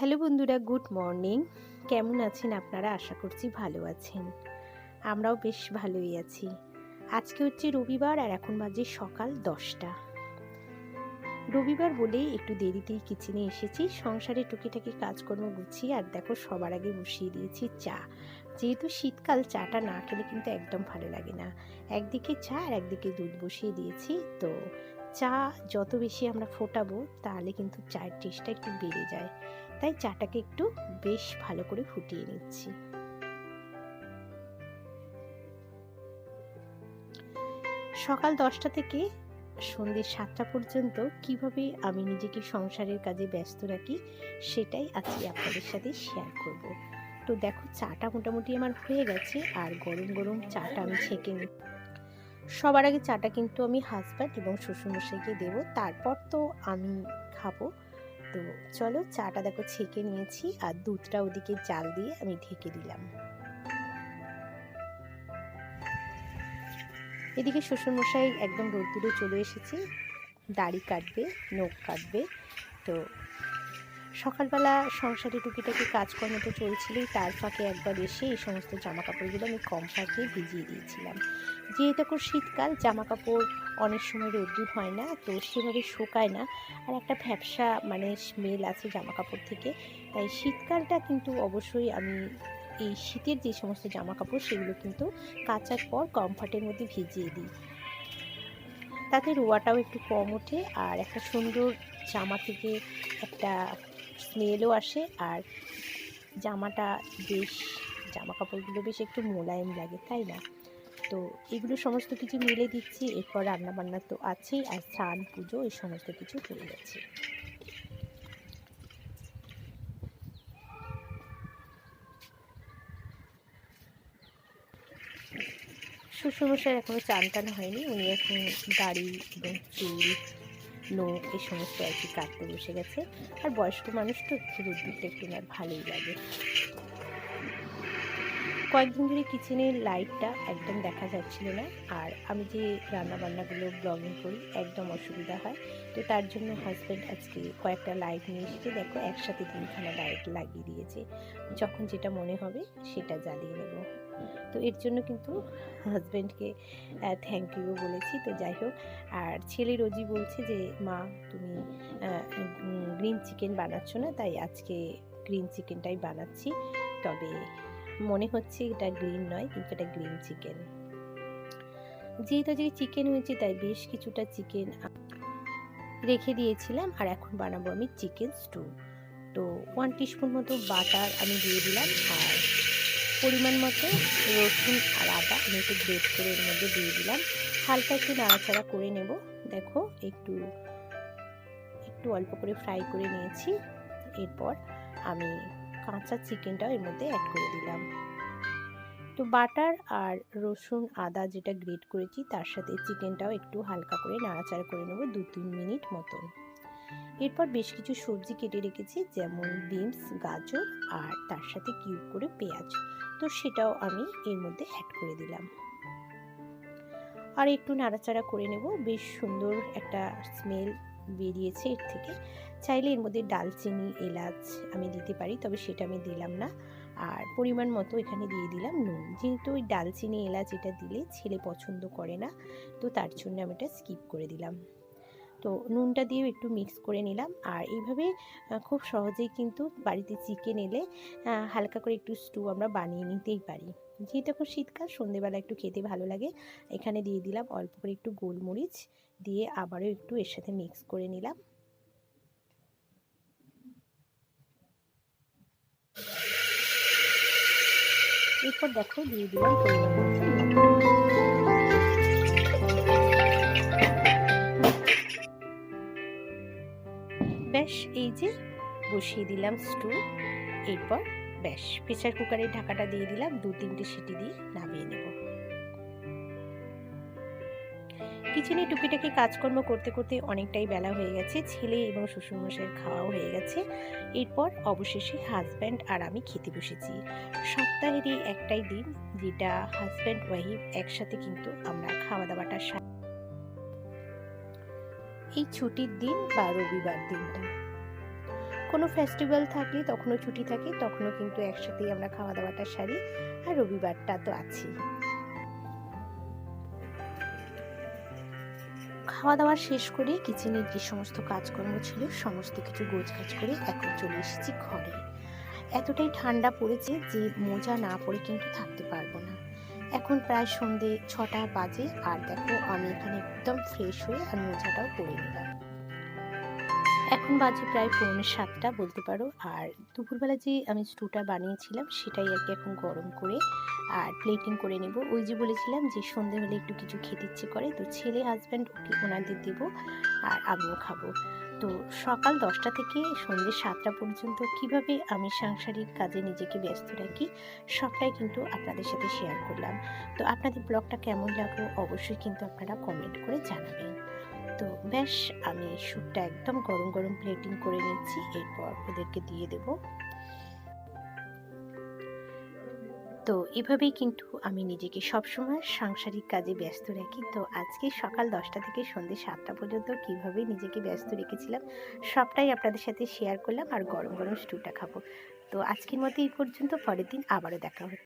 Hello বন্ধুরা, good morning. কেমন আছেন আপনারা? আশা করছি ভালো আছেন। আমরাও বেশ ভালোই আছি। আজকে হচ্ছে রবিবার আর এখন বাজে সকাল দশটা। রবিবার বলেই একটু দেরিতেই কিচেনে এসেছি। সংসারে টুকিটাকি কাজকর্ম গুছিয়ে আর দেখো সবার আগে বসিয়ে দিয়েছি চা। যেহেতু শীতকাল, চাটা না খেলে কিন্তু একদম ভালো লাগে না। একদিকে চা আর একদিকে দুধ বসিয়ে দিয়েছি। তো চা যত বেশি আমরা ফোটাবো, তাহলে কিন্তু চায়ের টেস্টটা একটু বেড়ে যায়। তাই চাটাকে একটু বেশ ভালো করে ফুটিয়ে নিচ্ছি। সকাল দশটা থেকে সন্ধ্যে সাতটা পর্যন্ত কীভাবে আমি নিজেকে সংসারের কাজে ব্যস্ত রাখি, সেটাই আজকে আপনাদের সাথে শেয়ার করব। তো দেখো চাটা মোটামুটি আমার হয়ে গেছে আর গরম গরম চাটা আমি ছেঁকে নিই সবার আগে চাটা কিন্তু আমি হাজব্যান্ড এবং শ্বশুরমশাইকে দেবো, তারপর তো আমি খাব। তো চলো চাটা দেখো ছেঁকে নিয়েছি আর দুধটা ওদিকে জাল দিয়ে আমি ঢেকে দিলাম। এদিকে শ্বশুরমশাই একদম রোদ্দুরে চলে এসেছে, দাড়ি কাটবে, নখ কাটবে, তো সকালবেলা সংসারে টুকিটাকি কাজকর্ম তো চলছিলই, তার ফাঁকে একবার এসে এই সমস্ত জামা কাপড়গুলো আমি কম ফাঁকে ভিজিয়ে দিয়েছিলাম। যেহেতু এখন শীতকাল জামা কাপড় অনেক সময় রোদ্দুর হয় না, তো সেভাবে শুকায় না। আর একটা ফ্যাপসা মানে স্মেল আছে জামা কাপড় থেকে, তাই শীতকালটা কিন্তু অবশ্যই আমি এই শীতের যে সমস্ত জামা কাপড় সেগুলো কিন্তু কাচার পর কমফার্টের মধ্যে ভিজিয়ে দিই। তাতে রোয়াটাও একটু কম ওঠে, আর একটা সুন্দর জামা থেকে একটা স্মেলও আসে আর জামাটা বেশ জামা কাপড়গুলো বেশ একটু মোলায়েম লাগে, তাই না? তো এগুলো সমস্ত কিছু মিলে দিচ্ছি, এরপর রান্নাবান্না তো আছেই আর স্নান, পুজো এই সমস্ত কিছু হয়ে গেছে শ্বশুরমশাই এখনও চান টান হয়নি, উনি এখন দাড়ি এবং চুল নোখ এই সমস্ত আর কি কাটতে বসে গেছে। আর বয়স্ক মানুষ তো রোদ্দুরটা একটু না, ভালোই লাগে। কয়েকদিন ধরে কিচেনের লাইটটা একদম দেখা যাচ্ছিল না। আর আমি যে রান্না বান্নাগুলো ব্লগিং করি, একদম অসুবিধা হয়। তো তার জন্য হাজব্যান্ড আজকে কয়েকটা লাইট নিয়ে এসেছে। দেখো, একসাথে তিনখানা লাইট লাগিয়ে দিয়েছে। যখন যেটা মনে হবে, সেটা জ্বালিয়ে নেব। তো এর জন্য কিন্তু হাজব্যান্ডকে থ্যাংক ইউ বলেছি। তো যাই হোক, আর ছেলে রোজি বলছে যে, মা, তুমি গ্রিন চিকেন বানাচ্ছ না, তাই আজকে গ্রিন চিকেনটাই বানাচ্ছি। তবে মনে হচ্ছে এটা গ্রিন নয়, কিন্তু এটা গ্রিন চিকেন। যেহেতু যে চিকেন হয়েছে, তাই বেশ কিছুটা চিকেন রেখে দিয়েছিলাম, আর এখন বানাবো আমি চিকেন স্টু। তো ওয়ান টিস্পুন মতো বাটার আমি দিয়ে দিলাম, আর পরিমাণ মতো রসুন আর আদা আমি একটু গ্রেট করে এর মধ্যে দিয়ে দিলাম। হালকা একটু নাড়াচাড়া করে নেব। দেখো, একটু একটু অল্প করে ফ্রাই করে নিয়েছি। এরপর আমি কাঁচা চিকেনটাও এর মধ্যে অ্যাড করে দিলাম। তো বাটার আর রসুন আদা যেটা গ্রেট করেছি, তার সাথে চিকেনটাও একটু হালকা করে নাড়াচাড়া করে নেব দু তিন মিনিট মতন। এরপর বেশ কিছু সবজি কেটে রেখেছি, যেমন বিনস, গাজর আর তার সাথে কিউব করে পেঁয়াজ। তো সেটাও আমি এর মধ্যে অ্যাড করে দিলাম। আর একটু নাড়াচাড়া করে নেব, বেশ সুন্দর একটা স্মেল বেরিয়েছে এর থেকে। চাইলে এর মধ্যে ডালচিনি, এলাচ আমি দিতে পারি, তবে সেটা আমি দিলাম না। আর পরিমাণ মতো এখানে দিয়ে দিলাম নুন। যেহেতু ওই ডালচিনি, এলাচ এটা দিলে ছেলে পছন্দ করে না, তো তার জন্য আমি এটা স্কিপ করে দিলাম। তো নুনটা দিয়েও একটু মিক্স করে নিলাম। আর এইভাবে খুব সহজেই কিন্তু বাড়িতে চিকেন এলে হালকা করে একটু স্টু আমরা বানিয়ে নিতেই পারি। যেহেতু এখন শীতকাল, সন্ধেবেলা একটু খেতে ভালো লাগে। এখানে দিয়ে দিলাম অল্প করে একটু গোলমরিচ, দিয়ে আবারও একটু এর সাথে মিক্স করে নিলাম। এরপর দেখো দিয়ে দিলাম ব্যাস, এই যে বসিয়ে দিলাম স্টু এরপর ব্যাস প্রেসার কুকারের ঢাকাটা দিয়ে দিলাম, দু তিনটে সিটি দিয়ে নামিয়ে নেব। কিচেনে টুকিটাকি কাজকর্ম করতে করতে অনেকটাই বেলা হয়ে গেছে, ছেলে এবং শ্বশুরমশাইয়ের খাওয়াও হয়ে গেছে। এরপর অবশেষে হাজব্যান্ড আর আমি খেতে বসেছি। সপ্তাহের এই একটাই দিন, যেটা হাজব্যান্ড ওয়াইফ একসাথে কিন্তু আমরা খাওয়া দাওয়াটা এই ছুটির দিন বা রবিবার দিনটা। কোনো ফেস্টিভ্যাল থাকলে তখনও ছুটি থাকে, তখনও কিন্তু একসাথেই আমরা খাওয়া দাওয়াটা সারি আর রবিবারটা তো আছেই। খাওয়া দাওয়া শেষ করে কিচেনের যে সমস্ত কাজকর্ম ছিল, সমস্ত কিছু গোছ কাজ করে এখন চলে এসেছি ঘরে। এতটাই ঠান্ডা পড়েছে যে মোজা না পরে কিন্তু থাকতে পারব না। এখন প্রায় সন্ধে ছটা বাজে আর দেখো আমি এখানে একদম ফ্রেশ হয়ে আর মোজাটাও পরে নিলাম। এখন বাজে প্রায় পৌনে সাতটা, বলতে পারো। আর দুপুরবেলা যে আমি স্টুটা বানিয়েছিলাম, সেটাই আর কি এখন গরম করে আর প্লেটিং করে নেব। ওই যে বলেছিলাম যে সন্ধে হলে একটু কিছু খেতে ইচ্ছে করে, তো ছেলে হাজব্যান্ড ওকে ওনাদের দেবো আর আমিও খাব। তো সকাল দশটা থেকে সন্ধ্যে সাতটা পর্যন্ত কীভাবে আমি সাংসারিক কাজে নিজেকে ব্যস্ত রাখি, সবটাই কিন্তু আপনাদের সাথে শেয়ার করলাম। তো আপনাদের ব্লগটা কেমন লাগল অবশ্যই কিন্তু আপনারা কমেন্ট করে জানাবেন। তো ব্যাস আমি স্যুপটা একদম গরম গরম প্লেটিং করে নিচ্ছি এরপর ওদেরকে দিয়ে দেব। তো এভাবেই কিন্তু আমি নিজেকে সবসময় সাংসারিক কাজে ব্যস্ত রাখি। তো আজকে সকাল দশটা থেকে সন্ধ্যে সাতটা পর্যন্ত কীভাবে নিজেকে ব্যস্ত রেখেছিলাম, সবটাই আপনাদের সাথে শেয়ার করলাম আর গরম গরম স্টুটা খাব। তো আজকের মতো এই পর্যন্ত, পরের দিন আবারও দেখা হচ্ছে।